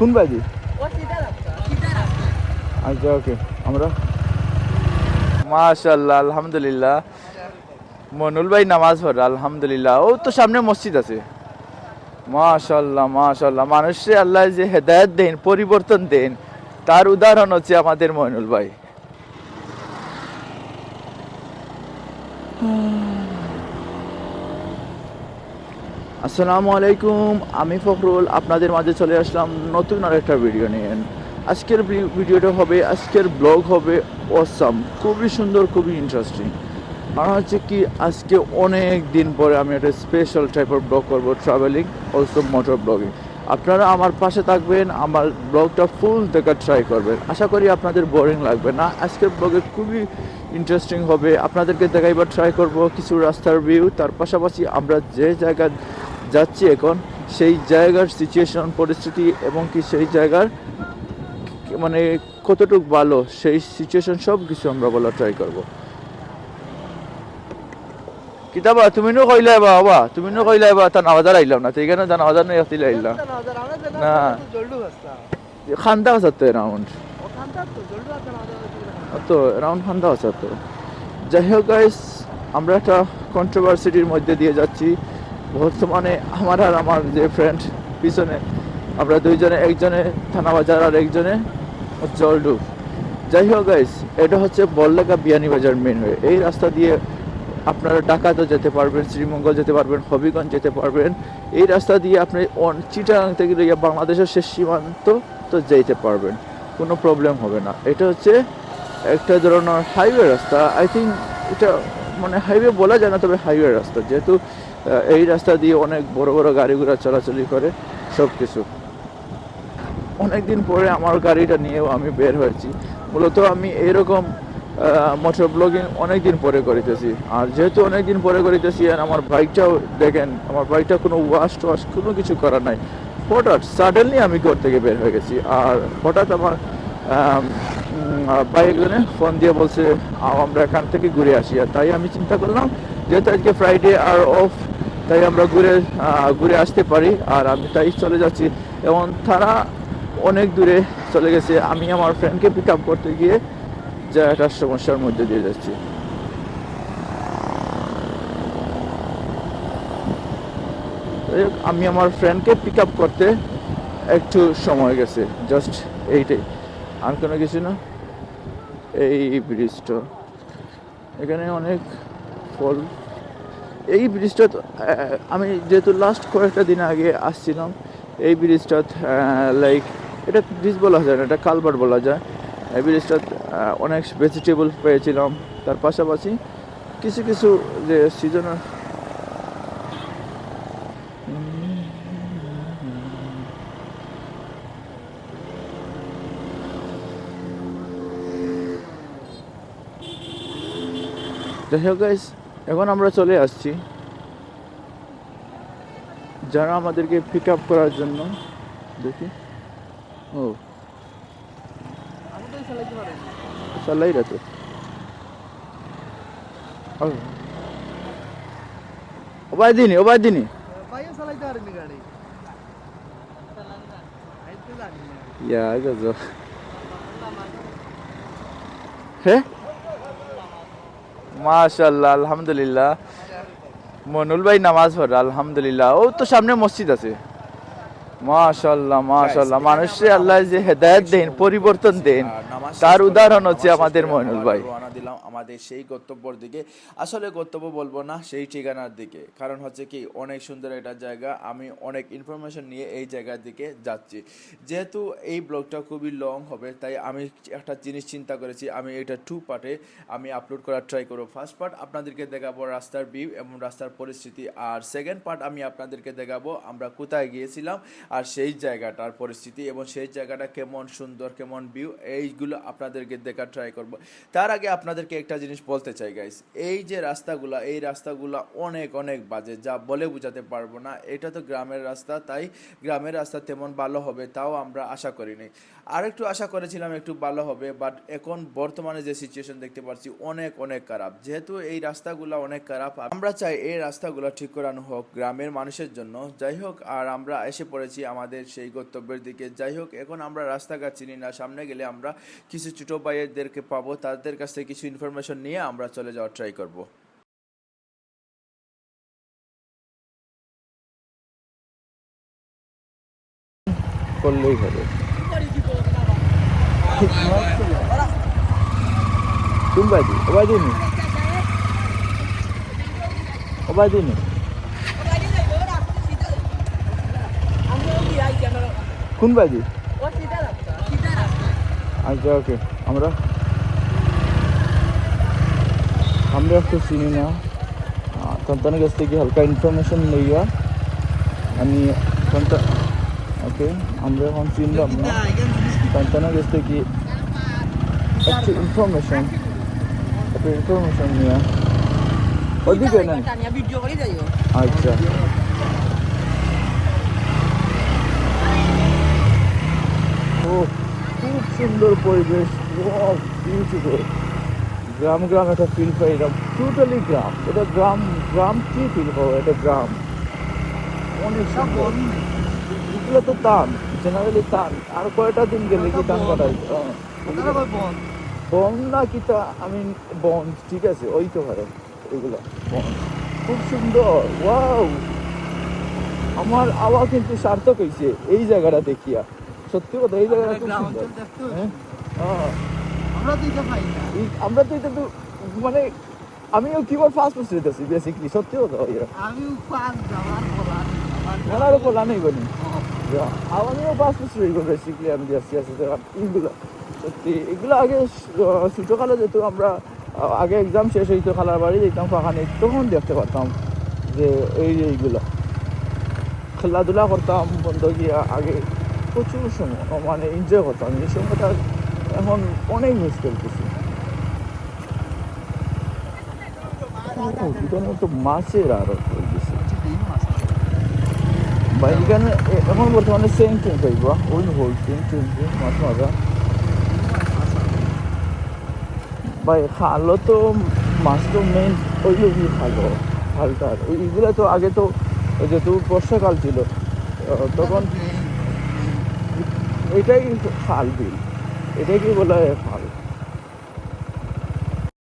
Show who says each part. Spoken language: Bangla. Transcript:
Speaker 1: কোন বাজি?
Speaker 2: ও সিধা রাস্তা সিধা রাস্তা
Speaker 1: আচ্ছা ওকে আমরা? মাশাল্লাহ আলহামদুলিল্লাহ। মনুল ভাই নামাজ পড়ে আলহামদুলিল্লাহ। ও তো সামনে মসজিদ আছে। মাশাল্লাহ মাশাল্লাহ মানুষে আল্লাহ যে হেদায়ত দেন পরিবর্তন দেন তার উদাহরণ হচ্ছে আমাদের মইনুল ভাই। আসসালামু আলাইকুম, আমি ফখরুল, আপনাদের মাঝে চলে আসলাম নতুন আর একটা ভিডিও নিয়ে। আজকের ভিডিওটা হবে, আজকের ব্লগ হবে অসাম খুবই সুন্দর, খুবই ইন্টারেস্টিং কারণ হচ্ছে কি, আজকে অনেক দিন পরে আমি একটা স্পেশাল টাইপের ব্লগ করব ট্রাভেলিং অলসো মোটর ব্লগিং আপনারা আমার পাশে থাকবেন, আমার ব্লগটা ফুল দেখার ট্রাই করবেন। আশা করি আপনাদের বোরিং লাগবে না। আজকের ব্লগে খুবই ইন্টারেস্টিং হবে। আপনাদেরকে দেখাইবার ট্রাই করব, কিছু রাস্তার ভিউ তার পাশাপাশি আমরা যে জায়গা যাচ্ছি এখন, সেই জায়গার সিচুয়েশন পরিস্থিতি এবং কি সেই জায়গার মানে কতটুকু ভালো, সেই সিচুয়েশন সব কিছু আমরা বলার ট্রাই করব। কিতাবা তুমি নো কইলা বা বাবা তুমি নো কইলা বা তা নামাজার আইলাম না ঠিক আছে তা নামাজার নেই আইলাম না। খান্দা আছে তো রাউন্ড
Speaker 2: না
Speaker 1: তো রাউন্ড খান্দা আছে তো। যাই হোক গাইস আমরা একটা কন্ট্রোভার্সিটির মধ্যে দিয়ে যাচ্ছি। বর্তমানে আমার আর আমার যে ফ্রেন্ড পিছনে, আমরা দুইজনে, একজনে থানা বাজার আর একজনে জলডু যাই হোক গাইস এটা হচ্ছে বল্লাকা বিয়ানীবাজার মেন ওয়ে এই রাস্তা দিয়ে আপনারা ঢাকাতেও যেতে পারবেন, শ্রীমঙ্গল যেতে পারবেন, হবিগঞ্জ যেতে পারবেন। এই রাস্তা দিয়ে আপনি চিটাগাং থেকে বাংলাদেশের শেষ সীমান্ত তো যেতে পারবেন। কোনো প্রবলেম হবে না। এটা হচ্ছে একটা ধরনের হাইওয়ে রাস্তা। আই থিঙ্ক এটা মানে হাইওয়ে বলা যায় না, তবে হাইওয়ে রাস্তা। যেহেতু এই রাস্তা দিয়ে অনেক বড় বড় গাড়ি ঘোড়া চলাচলি করে সব কিছু অনেকদিন পরে আমার গাড়িটা নিয়েও আমি বের হয়েছি। মূলত আমি এরকম মোটর ব্লগিং অনেকদিন পরে করিতেছি। আর যেহেতু অনেকদিন পরে করিতেছি, আর আমার বাইকটাও দেখেন, আমার বাইকটা কোনো ওয়াশ টোয়াশ কোনো কিছু করা নাই। হঠাৎ সাডেনলি আমি ঘর থেকে বের হয়ে গেছি। আর হঠাৎ আমার ভাই একজনে ফোন দিয়ে বলছে আমরা এখান থেকে ঘুরে আসি। আর তাই আমি চিন্তা করলাম, যেহেতু আজকে ফ্রাইডে আর অফ তাই আমরা ঘুরে ঘুরে আসতে পারি। আর আমি তাই চলে যাচ্ছি। এবং তারা অনেক দূরে চলে গেছে। আমি আমার ফ্রেন্ডকে পিক আপ করতে গিয়ে যা একটা সমস্যার মধ্যে দিয়ে যাচ্ছি। আমি আমার ফ্রেন্ডকে পিক আপ করতে একটু সময় গেছে। জাস্ট এইটাই আর কোনো কিছু না? এই ব্রিজটা এখানে অনেক ফল এই ব্রিজটা আমি যেহেতু লাস্ট কয়েকটা দিন আগে আসছিলাম এই ব্রিজটা লাইক এটা ব্রিজ বলা যায় না এটা কালভার্ট বলা যায়। এই ব্রিজটা অনেক ভেজিটেবল পেয়েছিলাম। তার পাশাপাশি কিছু কিছু যে সিজনাল যাই হোক guys, এখন আমরা চলে আসছি যারা আমাদেরকে পিক আপ করার জন্য। দেখি। ও। চালাই তো ওবাই দিনি ওবাই দিনি
Speaker 2: ভাইও গাড়ি। আমি তো জানি না।
Speaker 1: ইয়া গজো হে? মাশাল্লাহ আলহামদুলিল্লাহ। মনুল ভাই নামাজ পড়ে আলহামদুলিল্লাহ। ও তো সামনে মসজিদ আছে। মাশাল্লাহ মাশাল্লাহ মানুষে আল্লাহ যে হেদায়েত দেন পরিবর্তন দেন তার উদাহরণ হচ্ছে আমাদের মইনুল ভাই।
Speaker 3: রওনা দিলাম আমাদের সেই গন্তব্যর দিকে। আসলে গন্তব্য বলব না সেই ঠিকানার দিকে। কারণ হচ্ছে কি অনেক সুন্দর একটা জায়গা। আমি অনেক ইনফরমেশন নিয়ে এই জায়গার দিকে যাচ্ছি। যেহেতু এই ব্লগটা খুবই লং হবে তাই আমি একটা জিনিস চিন্তা করেছি আমি এটা টু পার্টে আমি আপলোড করার ট্রাই করব। ফার্স্ট পার্ট আপনাদেরকে দেখাবো রাস্তার ভিউ এবং রাস্তার পরিস্থিতি। আর সেকেন্ড পার্ট আমি আপনাদেরকে দেখাবো আমরা কোথায় গিয়েছিলাম আর সেই জায়গাটার পরিস্থিতি এবং সেই জায়গাটা কেমন সুন্দর, কেমন ভিউ এইগুলো আপনাদেরকে দেখার ট্রাই করব। তার আগে আপনাদেরকে একটা জিনিস বলতে চাই গাইস এই যে রাস্তাগুলা, এই রাস্তাগুলা অনেক অনেক বাজে, যা বলে বোঝাতে পারব না। এটা তো গ্রামের রাস্তা, তাই গ্রামের রাস্তা তেমন ভালো হবে, তাও আমরা আশা করিনি। আর একটু আশা করেছিলাম একটু ভালো হবে বাট এখন বর্তমানে যে সিচুয়েশন দেখতে পাচ্ছি, অনেক অনেক খারাপ। যেহেতু এই রাস্তাগুলো অনেক খারাপ, আমরা চাই এই রাস্তাগুলো ঠিক করানো হোক গ্রামের মানুষের জন্য। যাই হোক, আর আমরা এসে পড়েছি যাচ্ছি আমাদের সেই গন্তব্যের দিকে। যাই হোক, এখন আমরা রাস্তাঘাট চিনি না। সামনে গেলে আমরা কিছু ছোটো ভাইয়েরদেরকে পাবো। তাদের কাছ থেকে কিছু ইনফরমেশন নিয়ে আমরা চলে যাওয়ার ট্রাই করব।
Speaker 1: করলেই হবে। কোনবাদি ওবাদিনি ওবাদিনি কোন বাজি? আচ্ছা ওকে আমরা আমরা একটু চিনি না। সন্তানের কাছ থেকে হালকা ইনফরমেশন লইয়া আমি সন্তান ওকে আমরা এখন চিনলাম না। সন্তানের কাছ থেকে একটু ইনফরমেশন একটু ইনফরমেশন নিয়ে। ওদিকে না? আচ্ছা ও খুব সুন্দর পরিবেশ। বিউটিফুল গ্রাম গ্রাম একটা ফিল পাই এটা। টোটালি গ্রাম। এটা গ্রাম গ্রাম কি ফিল পাবো এটা গ্রাম। অনেক সুন্দর। এগুলো তো টান। জেনারেলি টান। আর কয়টা দিন গেলে কি টান কাটাই? বন। না কি তা আমি বন। ঠিক আছে ওই তো পারে এগুলো বন। খুব সুন্দর। ওয়াও আমার আওয়া কিন্তু সার্থক হয়েছে এই জায়গাটা দেখিয়া। সত্যি কথা এই জায়গাটা খুব সুন্দর। হ্যাঁ?
Speaker 2: আমরা তো এটা পাই না।
Speaker 1: আমরা তো এটা তো মানে আমিও কিবার ফার্স্ট ফার্স্ট রেতেছি বেসিকলি সত্যি কথা ওইটা
Speaker 2: আমি পাঁচ যাওয়ার বলার
Speaker 1: বলা নেই বলি আমিও বছর হয়ে গেল বেসিকলি আমি যাচ্ছি আসি এইগুলো। সত্যি এগুলো আগে স- যেহেতু আমরা আগে এক্সাম শেষ হইতো খালার বাড়ি যেতাম ফাঁকা নেই তখন দেখতে পারতাম যে এই এইগুলো। খেলাধুলা করতাম বন্ধ গিয়া আগে প্রচুর সময় মানে এনজয় করতাম এই সময়টা এখন অনেক মিস করতেছি। এখানে তো মাছের আরও গেছে। বা এখানে এখন বর্তমানে সেম টিম পাইব ওই হোল টিম টিম টিম মাছ মাজা ভাই খালো তো মাছ তো মেন ওই লোকই খালো খালটার ওই এগুলো তো আগে তো যেহেতু বর্ষাকাল ছিল তখন এটাই কিন্তু খাল বিল এটাই কি বলা হয় খাল